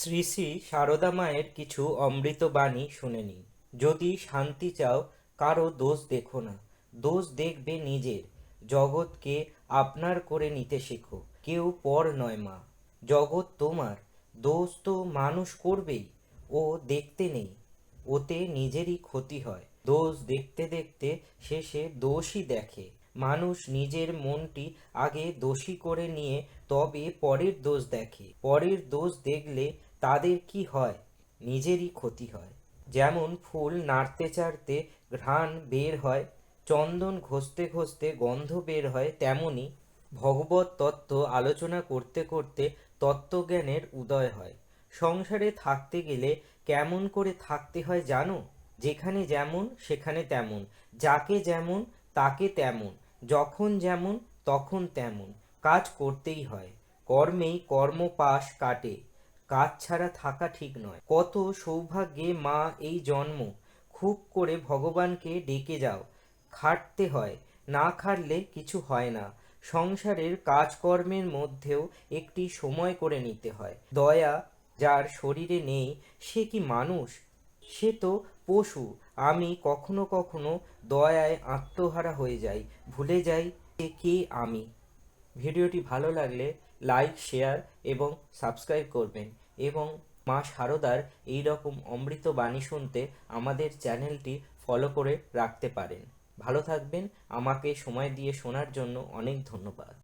শ্রী শ্রী সারদা মায়ের কিছু অমৃত বাণী শুনে নিন। যদি শান্তি চাও, কারও দোষ দেখো না। দোষ দেখবে নিজের। জগৎকে আপনার করে নিতে শেখো। কেউ পর নয় মা। জগৎ তোমার। দোষ তো মানুষ করবেই। ও দেখতে নেই। ওতে নিজেরই ক্ষতি হয়। দোষ দেখতে দেখতে শেষে দোষই দেখে। মানুষ নিজের মনটি আগে দোষী করে নিয়ে তবে পরের দোষ দেখে। পরের দোষ দেখলে তাদের কি হয়? নিজেরই ক্ষতি হয়। যেমন ফুল নাড়তে চাড়তে ঘ্রাণ বের হয়, চন্দন ঘষতে ঘষতে গন্ধ বের হয়, তেমনি ভগবত তত্ত্ব আলোচনা করতে করতে তত্ত্বজ্ঞানের উদয় হয়। সংসারে থাকতে গেলে কেমন করে থাকতে হয় জানো? যেখানে যেমন, সেখানে তেমন। যাকে যেমন, তাকে তেমন। যখন যেমন, তখন তেমন। কাজ করতেই হয়। কর্মেই কর্মপাশ কাটে। কাজ ছাড়া থাকা ঠিক নয়। কত সৌভাগ্যে মা এই জন্ম। খুব করে ভগবানকে ডেকে যাও। খাটতে হয়। না খাটলে কিছু হয় না। সংসারের কাজকর্মের মধ্যেও একটি সময় করে নিতে হয়। দয়া যার শরীরে নেই, সে কি মানুষ? সে তো পশু। আমি কখনো কখনো দয়ায় আত্মহারা হয়ে যাই। ভুলে যাই যে কে আমি। ভিডিওটি ভালো লাগলে লাইক, শেয়ার এবং সাবস্ক্রাইব করবেন। এবং মা সারদার এই রকম অমৃত বাণী শুনতে আমাদের চ্যানেলটি ফলো করে রাখতে পারেন। ভালো থাকবেন। আমাকে সময় দিয়ে শোনার জন্য অনেক ধন্যবাদ।